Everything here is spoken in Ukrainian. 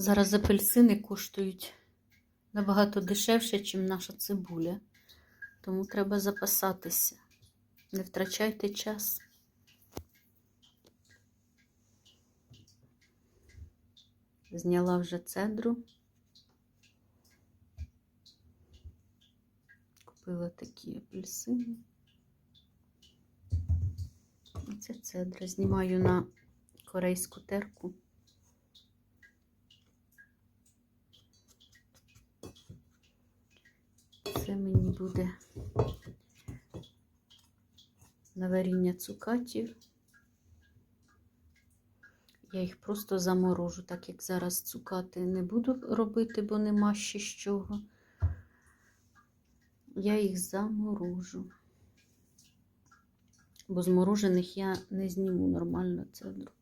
Зараз апельсини коштують набагато дешевше, ніж наша цибуля. Тому треба запасатися. Не втрачайте час. Зняла вже цедру. Купила такі апельсини. І це цедра. Знімаю на корейську терку. Буде на варіння цукатів. Я їх просто заморожу, так як зараз цукати не буду робити, бо нема ще з чого. Я їх заморожу. Бо з морожених я не зніму нормально цедру.